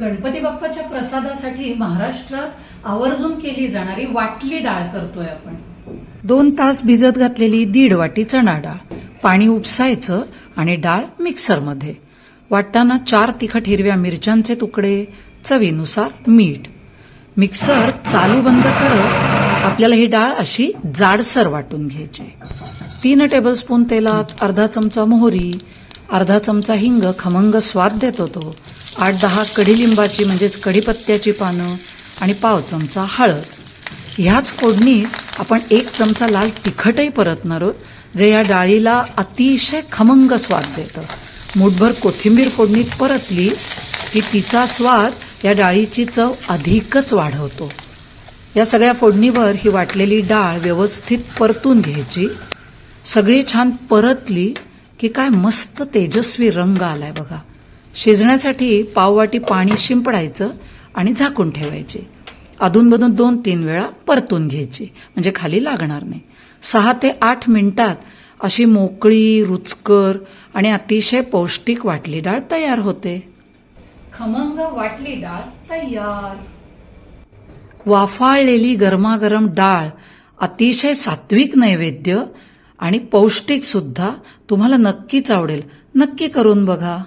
गणपती बाप्पाच्या प्रसादासाठी महाराष्ट्रात आवर्जून केली जाणारी वाटली डाळ करतोय आपण. दोन तास भिजत घातलेली दीड वाटी चणा डाळ पाणी उपसायचं आणि डाळ मिक्सरमध्ये. वाटताना चार तिखट हिरव्या मिरच्यांचे तुकडे चवीनुसार मीठ. मिक्सर चालू बंद करत आपल्याला ही डाळ अशी जाडसर वाटून घ्यायची. तीन टेबलस्पून तेलात अर्धा चमचा मोहरी अर्धा चमचा हिंग खमंग स्वाद देतो तो. आठ दहा कढीलिंबाची म्हणजेच कढीपत्त्याची पानं आणि पाव चमचा हळद. ह्याच फोडणीत आपण एक चमचा लाल तिखटही परतणार आहोत जे या डाळीला अतिशय खमंग स्वाद देतं. मूठभर कोथिंबीर फोडणीत परतली की तिचा स्वाद या डाळीची चव अधिकच वाढवतो. या सगळ्या फोडणीवर ही वाटलेली डाळ व्यवस्थित परतून घ्यायची. सगळी छान परतली की काय मस्त तेजस्वी रंग आलाय बघा. शिजण्यासाठी पाववाटी पाणी शिंपडायचं आणि झाकून ठेवायचे. अधूनमधून दोन तीन वेळा परतून घ्यायची. म्हणजे खाली लागणार नाही. सहा ते आठ मिनिटात अशी मोकळी रुचकर आणि अतिशय पौष्टिक वाटली डाळ तयार होते. खमंग वाटली डाळ तयार. वाफाळलेली गरमागरम डाळ अतिशय सात्विक नैवेद्य आणि पौष्टिक सुद्धा तुम्हाला नक्कीच आवडेल. नक्की करून बघा.